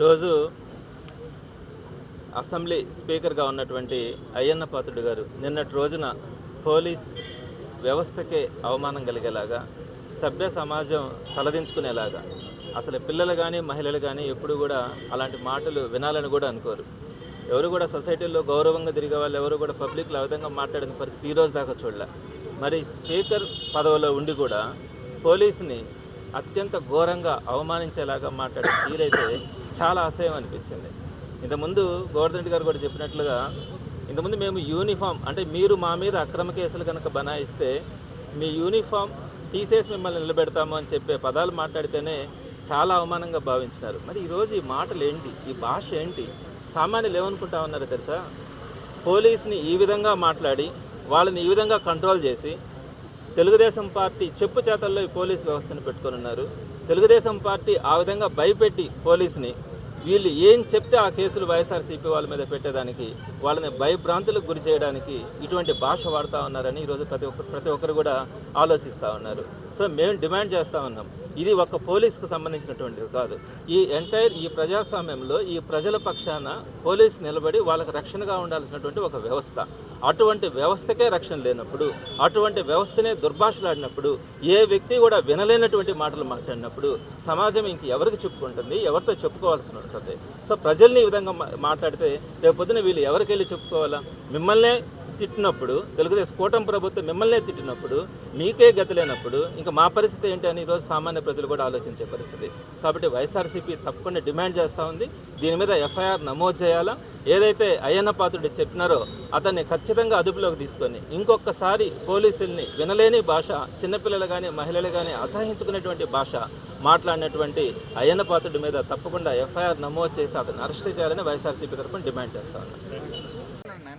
రోజు అసెంబ్లీ స్పీకర్గా ఉన్నటువంటి అయ్యన్న పాత్రుడు గారు నిన్నటి రోజున పోలీస్ వ్యవస్థకే అవమానం కలిగేలాగా సభ్య సమాజం తలదించుకునేలాగా అసలు పిల్లలు కానీ మహిళలు కానీ ఎప్పుడు కూడా అలాంటి మాటలు వినాలని కూడా అనుకోరు. ఎవరు కూడా సొసైటీలో గౌరవంగా తిరిగే వాళ్ళు ఎవరు కూడా పబ్లిక్లో ఆ విధంగా మాట్లాడిన పరిస్థితి ఈ రోజు దాకా చూడలే. మరి స్పీకర్ పదవిలో ఉండి కూడా పోలీసుని అత్యంత ఘోరంగా అవమానించేలాగా మాట్లాడే అయితే చాలా అసహ్యం అనిపించింది. ఇంతకుముందు గోవర్ధన్ రెడ్డి గారు కూడా చెప్పినట్లుగా ఇంతకుముందు మేము యూనిఫామ్ అంటే మీరు మా మీద అక్రమ కేసులు కనుక బనాయిస్తే మీ యూనిఫామ్ తీసేసి మిమ్మల్ని నిలబెడతాము అని చెప్పే పదాలు మాట్లాడితేనే చాలా అవమానంగా భావించినారు. మరి ఈరోజు ఈ మాటలు ఏంటి? ఈ భాష ఏంటి? సామాన్యులు ఏమనుకుంటా ఉన్నారు తెలుసా? పోలీస్ని ఈ విధంగా మాట్లాడి వాళ్ళని ఈ విధంగా కంట్రోల్ చేసి తెలుగుదేశం పార్టీ చెప్పు చేతల్లో ఈ పోలీస్ వ్యవస్థను పెట్టుకొని ఉన్నారు. తెలుగుదేశం పార్టీ ఆ విధంగా భయపెట్టి పోలీసుని వీళ్ళు ఏం చెప్తే ఆ కేసులు వైఎస్ఆర్సీపీ వాళ్ళ మీద పెట్టేదానికి వాళ్ళని భయభ్రాంతులకు గురి చేయడానికి ఇటువంటి భాష వాడుతూ ఉన్నారని ఈరోజు ప్రతి ఒక్క ప్రతి ఒక్కరు కూడా ఆలోచిస్తూ ఉన్నారు. సో మేము డిమాండ్ చేస్తూ ఉన్నాం. ఇది ఒక పోలీస్కి సంబంధించినటువంటిది కాదు. ఈ ఎంటైర్ ఈ ప్రజాస్వామ్యంలో ఈ ప్రజల పక్షాన పోలీస్ నిలబడి వాళ్ళకి రక్షణగా ఉండాల్సినటువంటి ఒక వ్యవస్థ. అటువంటి వ్యవస్థకే రక్షణ లేనప్పుడు అటువంటి వ్యవస్థనే దుర్భాషలాడినప్పుడు ఏ వ్యక్తి కూడా వినలేనటువంటి మాటలు మాట్లాడినప్పుడు సమాజం ఇంక ఎవరికి చెప్పుకుంటుంది? ఎవరితో చెప్పుకోవాల్సి ఉంటుంది? సో ప్రజల్ని ఈ విధంగా మాట్లాడితే రేపు పొద్దున వీళ్ళు ఎవరికి వెళ్ళి చెప్పుకోవాలా? మిమ్మల్నే తిట్టినప్పుడు తెలుగుదేశం కూటమి ప్రభుత్వం మిమ్మల్నే తిట్టినప్పుడు మీకే గతి లేనప్పుడు ఇంకా మా పరిస్థితి ఏంటి అని ఈరోజు సామాన్య ప్రజలు కూడా ఆలోచించే పరిస్థితి. కాబట్టి వైఎస్ఆర్సీపీ తప్పకుండా డిమాండ్ చేస్తూ ఉంది. దీని మీద ఎఫ్ఐఆర్ నమోదు చేయాలా? ఏదైతే అయ్యన్న పాత్రుడు చెప్పినారో అతన్ని ఖచ్చితంగా అదుపులోకి తీసుకొని ఇంకొకసారి పోలీసుల్ని వినలేని భాష చిన్నపిల్లలు కానీ మహిళలు కానీ అసహించుకునేటువంటి భాష మాట్లాడినటువంటి అయ్యన్న పాత్రుడి మీద తప్పకుండా ఎఫ్ఐఆర్ నమోదు చేసి అతన్ని అరెస్ట్ చేయాలని వైఎస్ఆర్సీపీ తరఫున డిమాండ్ చేస్తా ఉన్నాం